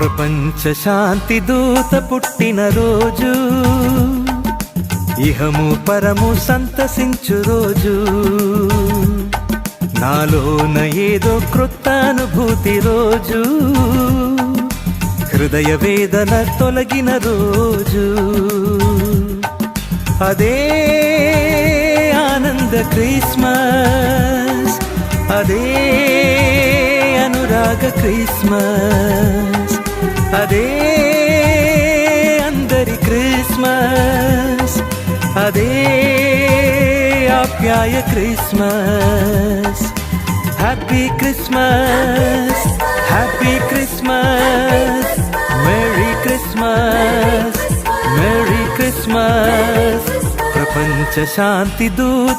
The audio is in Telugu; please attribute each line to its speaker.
Speaker 1: ప్రపంచ శాంతి దూత పుట్టిన రోజు. ఇహము పరము సంతసించు రోజు. నాలోన ఏదో క్రొత్త అనుభూతి రోజు. హృదయ వేదన తొలగిన రోజు. అదే ఆనంద క్రిస్మస్. అదే అనురాగ క్రిస్మస్. అదే అందరి క్రిస్మస్ అదే ఆప్యాయ Christmas happy Christmas happy Christmas merry Christmas merry Christmas ప్రపంచ శాంతి దూత